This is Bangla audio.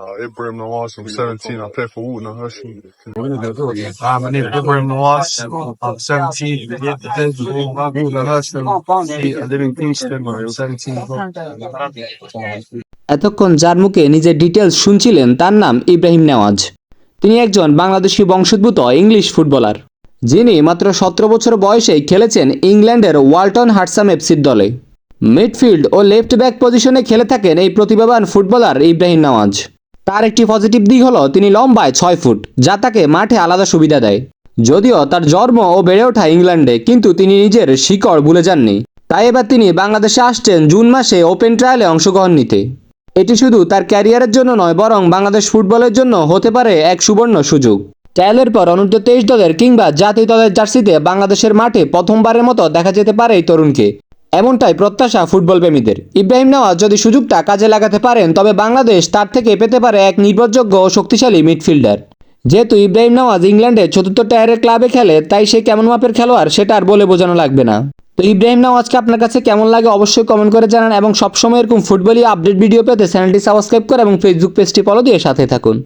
Uh, Ibrahim Nawaz from 17. I play for Wootton Hershey. Uh, my name is Ibrahim Nawaz. I'm 17. Yeah, defensive. I live in Kingston. I'm 17. এতক্ষণ যার মুখে নিজের ডিটেলস শুনছিলেন তার নাম ইব্রাহিম নেওয়াজ তিনি একজন বাংলাদেশি বংশোদ্ভূত ইংলিশ ফুটবলার যিনি মাত্র সতেরো বছর বয়সেই খেলেছেন ইংল্যান্ডের ওয়ালটন হার্টসাম এফসির দলে মিডফিল্ড ও লেফট ব্যাক পজিশনে খেলে থাকেন এই প্রতিভাবান ফুটবলার ইব্রাহিম নওয়াজ তার একটি পজিটিভ দিক হলো, তিনি লম্বায় ছয় ফুট, যা তাকে মাঠে আলাদা সুবিধা দেয়। যদিও তার জন্ম ও বেড়ে ওঠা ইংল্যান্ডে, কিন্তু তিনি নিজের শিকড় ভুলে যাননি। তাই এবার তিনি বাংলাদেশে আসছেন জুন মাসে ওপেন ট্রায়ালে অংশগ্রহণ নিতে। এটি শুধু তার ক্যারিয়ারের জন্য নয়, বরং বাংলাদেশ ফুটবলের জন্য হতে পারে এক সুবর্ণ সুযোগ। ট্রায়ালের পর অনূর্ধ্ব তেইশ দলের কিংবা জাতীয় দলের জার্সিতে বাংলাদেশের মাঠে প্রথমবারের মতো দেখা যেতে পারে এই তরুণকে। এমনটাই প্রত্যাশা ফুটবল প্রেমীদের। ইব্রাহিম নেওয়াজ যদি সুযোগটা কাজে লাগাতে পারেন, তবে বাংলাদেশ তার থেকে পেতে পারে এক নির্ভরযোগ্য ও শক্তিশালী মিডফিল্ডার। যেহেতু ইব্রাহিম নওয়াজ ইংল্যান্ডে চতুর্থ টায়ারের ক্লাবে খেলে, তাই সে কেমন মাপের খেলোয়াড় সেটা আর বলে বোঝানো লাগবে না। তো ইব্রাহিম নওয়াজকে আপনার কাছে কেমন লাগে অবশ্যই কমেন্ট করে জানান এবং সবসময় এরকম ফুটবলই আপডেট ভিডিও পেতে চ্যানেলটি সাবস্ক্রাইব করে এবং ফেসবুক পেজটি ফলো দিয়ে সাথে থাকুন।